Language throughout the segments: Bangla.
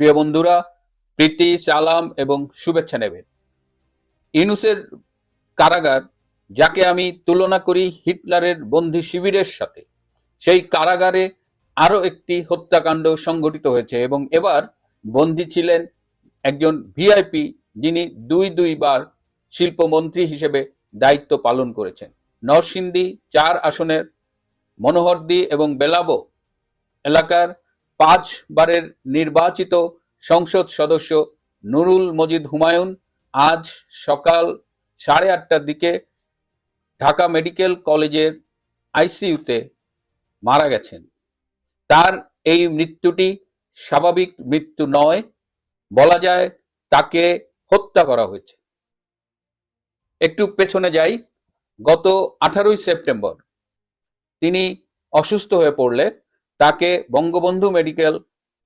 প্রিয় বন্ধুরা, প্রীতি, সালাম এবং শুভেচ্ছা নেবেন। ইনুসের কারাগার, যাকে আমি তুলনা করি হিটলারের বন্দি শিবিরের সাথে, সেই কারাগারে আরও একটি হত্যাকাণ্ড সংঘটিত হয়েছে এবং এবার বন্দী ছিলেন একজন ভিআইপি যিনি দুই দুইবার শিল্পমন্ত্রী হিসেবে দায়িত্ব পালন করেছেন। নরসিংদী চার আসনের, মনোহরদি এবং বেলাবো এলাকার পাঁচবারের নির্বাচিত সংসদ সদস্য নুরুল মজিদ হুমায়ুন আজ সকাল সাড়ে আটটার দিকে ঢাকা মেডিকেল কলেজের আইসিইউতে মারা গেছেন। তার এই মৃত্যুটি স্বাভাবিক মৃত্যু নয়, বলা যায় তাকে হত্যা করা হয়েছে। একটু পেছনে যাই, গত আঠারোই সেপ্টেম্বর তিনি অসুস্থ হয়ে পড়লে তাকে বঙ্গবন্ধু মেডিকেল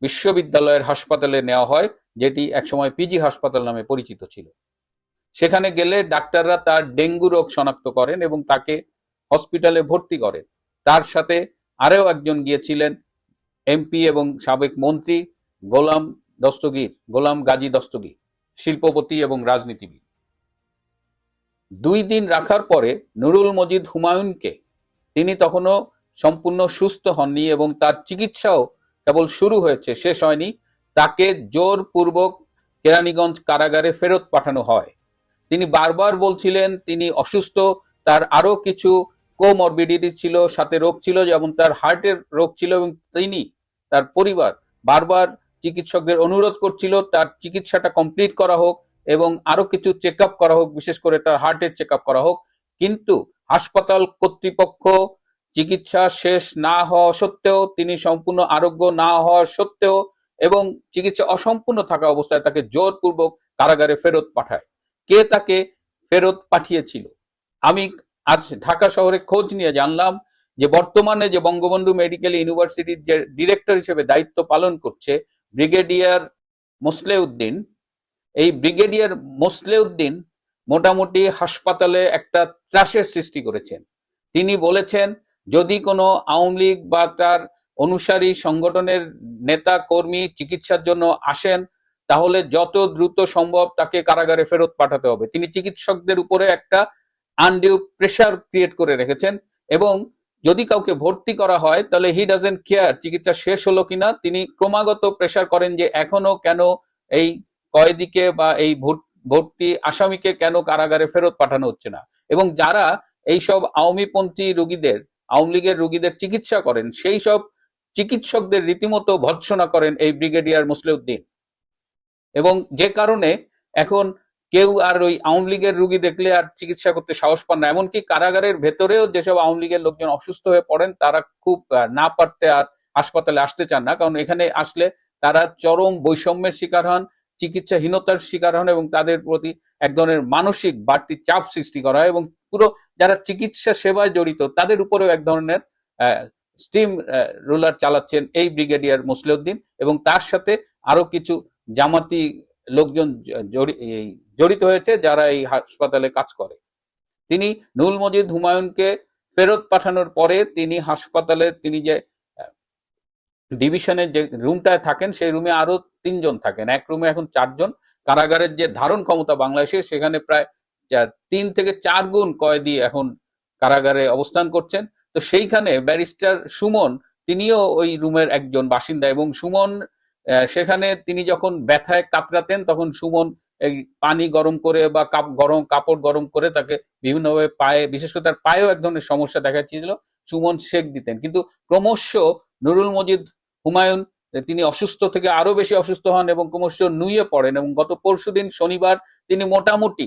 বিশ্ববিদ্যালয়ের হাসপাতালে নেওয়া হয়, যেটি একসময় পিজি হাসপাতাল নামে পরিচিত ছিল। সেখানে গেলে ডাক্তাররা তার ডেঙ্গু রোগ শনাক্ত করেন এবং তাকে হসপিটালে ভর্তি করেন। তার সাথে আরও একজন গিয়েছিলেন, এমপি এবং সাবেক মন্ত্রী গোলাম দস্তগীর, গোলাম গাজী দস্তগীর, শিল্পপতি এবং রাজনীতিবিদ। দুই দিন রাখার পরে নুরুল মজিদ হুমায়ুনকে তিনি তখনও সম্পূর্ণ সুস্থ হননি এবং তার চিকিৎসাও কেবল শুরু হয়েছে, শেষ হয়নি, তাকে জোরপূর্বক কেরানীগঞ্জ কারাগারে ফেরত পাঠানো হয়। তিনি বারবার বলছিলেন, তিনি অসুস্থ, তার আরও কিছু কোমরবিডিটি ছিল, সাথে রোগ ছিল, যেমন তার হার্টের রোগ ছিল এবং তিনি তার পরিবার বারবার চিকিৎসকদের অনুরোধ করছিল, তার চিকিৎসাটা কমপ্লিট করা হোক এবং আরও কিছু চেক করা হোক, বিশেষ করে তার হার্টের চেক করা হোক। কিন্তু হাসপাতাল কর্তৃপক্ষ চিকিৎসা শেষ না হওয়া সত্ত্বেও, তিনি সম্পূর্ণ আরোগ্য না হওয়া সত্ত্বেও এবং চিকিৎসা অসম্পূর্ণ থাকা অবস্থায় তাকে জোরপূর্বক কারাগারে ফেরত পাঠায়। কে তাকে ফেরত পাঠিয়েছিল? আমি আজ ঢাকা শহরে খোঁজ নিয়ে জানলাম যে বর্তমানে যে বঙ্গবন্ধু মেডিকেল ইউনিভার্সিটির যে ডিরেক্টর হিসেবে দায়িত্ব পালন করছে ব্রিগেডিয়ার মোসলেউদ্দিন, এই ব্রিগেডিয়ার মোসলেউদ্দিন মোটামুটি হাসপাতালে একটা ত্রাসের সৃষ্টি করেছেন। তিনি বলেছেন যদি কোনো আওয়ামী লীগ বা তার অনুসারী সংগঠনের নেতা, কর্মী চিকিৎসার জন্য আসেন, তাহলে যত দ্রুত সম্ভব তাকে কারাগারে ফেরত পাঠাতে হবে। তিনি চিকিৎসকদের উপরে একটা আনডিউ প্রেশার ক্রিয়েট করে রেখেছেন এবং যদি কাউকে ভর্তি করা হয়, তাহলে হি ডাজেন্ট কেয়ার চিকিৎসা শেষ হলো কিনা। তিনি ক্রমাগত প্রেশার করেন যে এখনও কেন এই কয়েদিকে বা এই ভর্তি আসামিকে কেন কারাগারে ফেরত পাঠানো হচ্ছে না। এবং যারা এইসব আওয়ামীপন্থী রোগীদের আওয়ামী লীগের রোগীদের চিকিৎসা করেন, সেই সব চিকিৎসকদের রীতিমতো ভৎসনা করেন এই ব্রিগেডিয়ার মুসলিউদ্দিন। এবং যে কারণে এখন কেউ আর ওই আওয়ামী লীগের রুগী দেখলে আর চিকিৎসা করতে সাহস পান না। এমনকি কারাগারের ভেতরেও যেসব আওয়ামী লীগের লোকজন অসুস্থ হয়ে পড়েন, তারা খুব না পারতে আর হাসপাতালে আসতে চান না। কারণ এখানে আসলে তারা চরম বৈষম্যের শিকার হন, চিকিৎসাহীনতার শিকার হন এবং তাদের প্রতি এক ধরনের মানসিক বাড়তি চাপ সৃষ্টি করা হয় এবং পুরো যারা চিকিৎসা সেবায় জড়িত, তাদের উপরেও এক ধরনের স্টিম রুলার চালাচ্ছেন এই ব্রিগেডিয়ার মুসলিউদ্দিন এবং তার সাথে আরও কিছু জামাতি লোকজন জড়িত হয়েছে যারা এই হাসপাতালে কাজ করে। তিনি নুল মজিদ হুমায়ুনকে ফেরত পাঠানোর পরে তিনি হাসপাতালের তিনি যে ডিভিশনের যে রুমটায় থাকেন, সেই রুমে আরও তিনজন থাকেন। এক রুমে এখন চারজন। কারাগারের যে ধারণ ক্ষমতা বাংলাদেশে, সেখানে প্রায় তিন থেকে চার গুণ কয়েদি এখন কারাগারে অবস্থান করছেন। তো সেইখানে ব্যারিস্টার সুমন, তিনিও ওই রুমের একজন বাসিন্দা এবং সুমন সেখানে তিনি যখন ব্যথায় কাতরাতেন তখন সুমন এই পানি গরম করে বা কাপ, গরম কাপড় গরম করে তাকে বিভিন্নভাবে পায়ে, বিশেষ করে তার পায়েও এক ধরনের সমস্যা দেখা যাচ্ছিল সুমন শেখ দিতেন। কিন্তু ক্রমশ নুরুল মজিদ হুমায়ুন, তিনি অসুস্থ থেকে আরও বেশি অসুস্থ হন এবং ক্রমশ নুয়ে পড়েন এবং গত পরশু দিন শনিবার তিনি মোটামুটি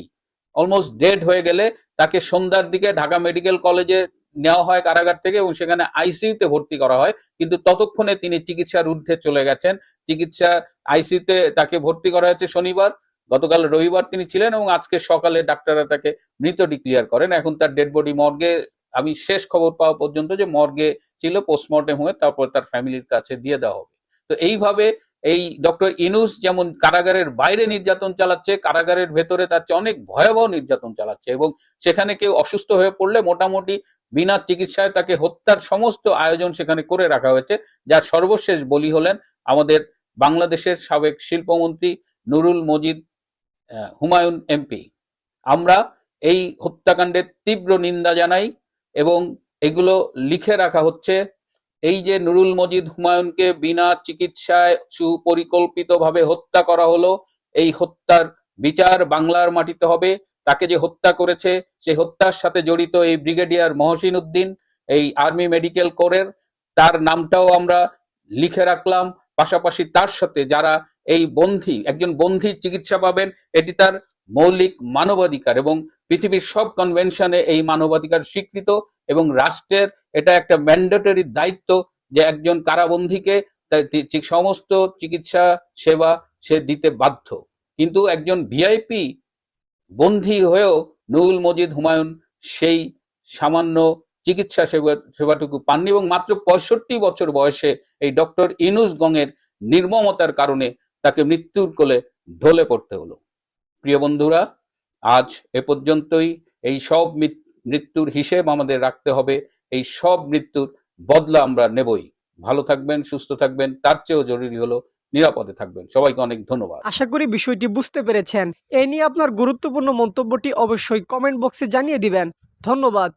অলমোস্ট ডেড হয়ে গেলে তাকে সন্ধ্যার দিকে ঢাকা মেডিকেল কলেজে নেওয়া হয় কারাগার থেকে এবং সেখানে আইসিইউতে ভর্তি করা হয়। কিন্তু ততক্ষণে তিনি চিকিৎসার ঊর্ধ্বে চলে গেছেন। চিকিৎসা আইসিইউতে তাকে ভর্তি করা হয়েছে শনিবার। গতকাল রবিবার তিনি ছিলেন এবং আজকে সকালে ডাক্তাররা তাকে মৃত ডিক্লিয়ার করেন। এখন তার ডেড বডি মর্গে, আমি শেষ খবর পাওয়া পর্যন্ত যে মর্গে ছিল পোস্টমর্টেম হয়ে তারপর তার ফ্যামিলির কাছে দিয়ে দেওয়া হবে। তো এইভাবে এই ডক্টর ইনুস যেমন কারাগারের বাইরে নির্যাতন চালাচ্ছে, কারাগারের ভেতরে তার চেয়ে অনেক ভয়াবহ নির্যাতন চালাচ্ছে এবং সেখানে কেউ অসুস্থ হয়ে পড়লে মোটামুটি বিনা চিকিৎসায় তাকে হত্যার সমস্ত আয়োজন সেখানে করে রাখা হয়েছে, যার সর্বশেষ বলি হলেন আমাদের বাংলাদেশের সাবেক শিল্পমন্ত্রী নুরুল মজিদ হুমায়ুন এমপি। আমরা এই হত্যাকাণ্ডের তীব্র নিন্দা জানাই এবং এগুলো লিখে রাখা হচ্ছে এই যে নুরুল মজিদ হুমায়ুনকে বিনা চিকিৎসায় সুপরিকল্পিতভাবে হত্যা করা হলো, এই হত্যার বিচার বাংলার মাটিতে হবে। তাকে যে হত্যা করেছে সেই হত্যার সাথে জড়িত এই ব্রিগেডিয়ার মহসিন উদ্দিন, এই আর্মি মেডিকেল কোরের, তার নামটাও আমরা লিখে রাখলাম। পাশাপাশি তার সাথে যারা এই বন্ধি, একজন বন্ধির চিকিৎসা পাবেন, এটি তার মৌলিক মানবাধিকার এবং পৃথিবীর সব কনভেনশনে এই মানবাধিকার স্বীকৃত। এবং রাষ্ট্রের এটা একটা ম্যান্ডেটরি দায়িত্ব যে একজন কারাবন্দীকে সমস্ত চিকিৎসা সেবা সে দিতে বাধ্য। কিন্তু একজন ভিআইপি বন্দী হয়েও নুরুল মজিদ হুমায়ুন সেই সামান্য চিকিৎসা সেবা, সেবাটুকু পাননি এবং মাত্র পঁয়ষট্টি বছর বয়সে এই ডক্টর ইনুস গঙের নির্মমতার কারণে তাকে মৃত্যুর কোলে ঢলে পড়তে হলো। প্রিয় বন্ধুরা, আজ এ পর্যন্তই। এই সব মৃত- মৃত্যুর হিসেব আমাদের রাখতে হবে। এই সব মৃত্যুর বদলা আমরা নেবই। ভালো থাকবেন, সুস্থ থাকবেন, তার চেয়েও জরুরি হলো নিরাপদে থাকবেন। সবাইকে অনেক ধন্যবাদ। আশা করি বিষয়টি বুঝতে পেরেছেন। এ নিয়ে আপনার গুরুত্বপূর্ণ মন্তব্যটি অবশ্যই কমেন্ট বক্সে জানিয়ে দিবেন। ধন্যবাদ।